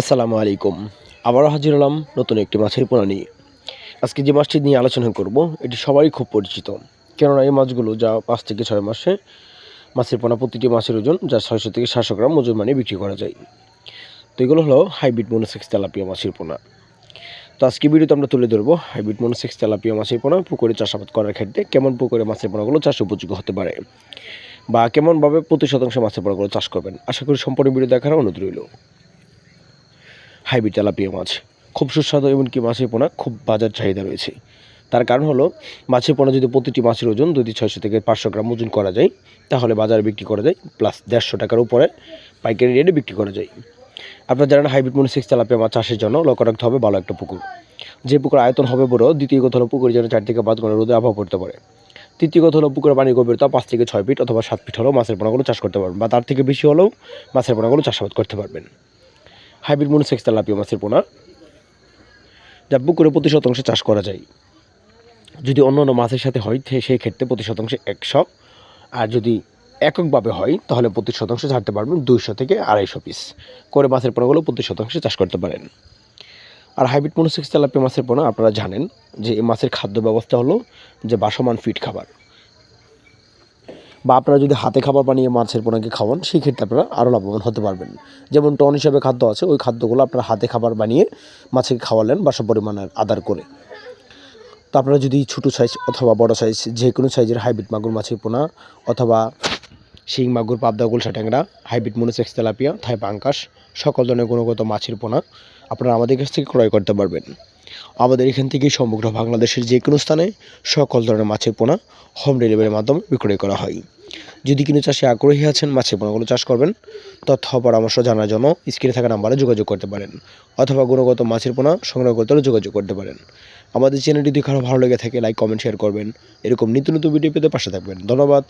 আসসালামু আলাইকুম। আবারও হাজির হলাম নতুন একটি মাছের পোনা নিয়ে। আজকে যে মাছটি নিয়ে আলোচনা করব, এটি সবারই খুব পরিচিত। কেননা এই মাছগুলো যা পাঁচ থেকে ছয় মাসে মাছের পোনা প্রতিটি মাছের ওজন যা ছয়শো থেকে সাতশো গ্রাম ওজন মানে বিক্রি করা যায়। তো এগুলো হলো হাইব্রিড মনোসেক্স তেলাপিয়া মাছের পোনা। তো আজকে ভিডিওতে আমরা তুলে ধরবো হাইব্রিড মনোসেক্স তেলাপিয়া মাছের পোনা, পুকুরে চাষাবাদ করার ক্ষেত্রে কেমন পুকুরে মাছের পোনাগুলো চাষ উপযোগী হতে পারে বা কেমনভাবে প্রতি শতাংশ মাছের পোনাগুলো চাষ করবেন। আশা করি সম্পূর্ণ ভিডিও দেখার অনুরোধ রইল। হাইব্রিড তেলাপিয়া মাছ। খুব সুস্বাদু এমনকি মাছের পোনা খুব বাজার চাহিদা রয়েছে। তার কারণ হলো মাছের পোনা যদি প্রতিটি মাছের ওজন দুই ছয়শো থেকে পাঁচশো গ্রাম ওজন করা যায়, তাহলে বাজারে বিক্রি করা যায় প্লাস দেড়শো টাকার উপরে পাইকারি রেটে বিক্রি করা যায়। আপনার জানেন হাইব্রিড মনিসিক্স তেলাপিয়া মাছ চাষের জন্য লক্ষ্য রাখতে হবে ভালো একটা পুকুর। যে পুকুর আয়তন হবে বড়, দ্বিতীয় কথা হলো পুকুরে যেন চার থেকে পাঁচ ঘণ্টা রোদে আবহাওয়া পড়তে পারে। তৃতীয় কথা হলো পুকুরের পানির গভীরতা পাঁচ থেকে ছয় ফিট অথবা সাত ফিট হলেও মাছের পোনাগুলো চাষ করতে পারবেন বা তার থেকে বেশি হলেও মাছের পোনাগুলো চাষাবাদ করতে পারবেন। হাইব্রিড মনোসেক্স তেলাপিয়া মাছের পোনা। যা পুকুরে প্রতি শতাংশে চাষ করা যায়। যদি অন্য অন্য মাছের সাথে হয় সেই ক্ষেত্রে প্রতি শতাংশে একশো। আর যদি এককভাবে হয়, তাহলে প্রতি শতাংশে ছাড়তে পারবেন দুইশো থেকে আড়াইশো পিস করে মাছের পোনাগুলো প্রতি শতাংশে চাষ করতে পারেন। আর হাইব্রিড মনোসেক্স তেলাপিয়া মাছের পোনা, আপনারা জানেন যে এই মাছের খাদ্য ব্যবস্থা হলো যে বাসমান ফিট খাবার। বা আপনারা যদি হাতে খাবার বানিয়ে মাছের পোনাকে খাওয়ান সেই ক্ষেত্রে আপনারা আরও লাভবান হতে পারবেন। যেমন টন হিসাবে খাদ্য আছে, ওই খাদ্যগুলো আপনারা হাতে খাবার বানিয়ে মাছকে খাওয়ালেন বাসা পরিমাণের আদার করে। তো আপনারা যদি ছোটো সাইজ অথবা বড় সাইজ যে কোনো সাইজের হাইব্রিড মাগুর মাছের পোনা অথবা শিং, মাগুর, পাবদা, গুলশা ট্যাংরা, হাইব্রিড মনোসেক্স তেলাপিয়া, থাই পাঙ্কাস সকল ধরনের গুণগত মাছের পোনা আপনারা আমাদের কাছ থেকে ক্রয় করতে পারবেন। আমাদের এখান থেকে সমগ্র বাংলাদেশের যে কোনো স্থানে সকল ধরনের মাছের পোনা হোম ডেলিভারির মাধ্যমে বিক্রয় করা হয়। যদি কোনো চাষে আগ্রহী আছেন মাছের পোনাগুলো চাষ করবেন, তথ্য পরামর্শ জানার জন্য স্ক্রিনে থাকা নাম্বারে যোগাযোগ করতে পারেন অথবা গুণগত মাছের পোনা সংগ্রহ করতে হলে যোগাযোগ করতে পারেন। আমাদের চ্যানেলটি যদি ভালো লেগে থাকে, লাইক, কমেন্ট শেয়ার করবেন। এরকম নিত্য নতুন ভিডিও পেতে পাশে থাকবেন। ধন্যবাদ।